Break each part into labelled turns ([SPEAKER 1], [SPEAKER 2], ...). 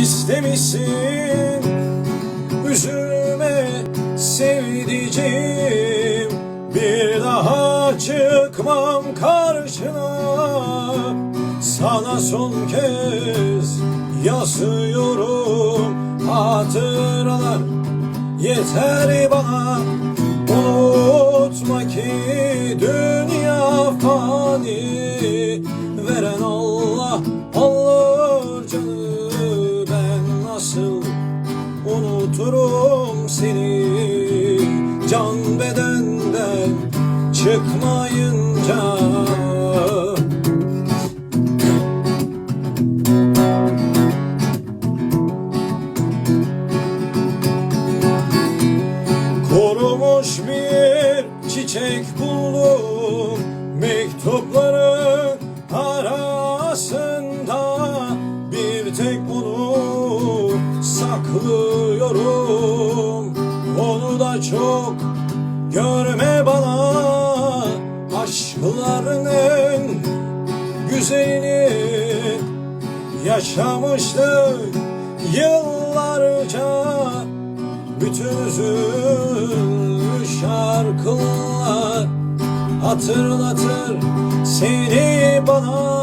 [SPEAKER 1] istemişsin. Üzülme sevdiceğim. Bir daha çıkmam karşına. Sana son kez yazıyorum Hatıralar. Yeter bana Unutma ki nasıl unuturum seni? Can bedenden çıkmayınca. Kurumuş bir çiçek buldum Mektupların arasında. Bir tek bunu saklıyorum Onu da çok görme bana. Aşklarının güzelini Yaşamıştık yıllarca bütün üzülmüş şarkılar Hatırlatır seni bana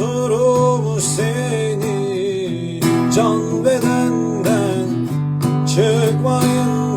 [SPEAKER 1] unuturum seni Can bedenden çıkmayınca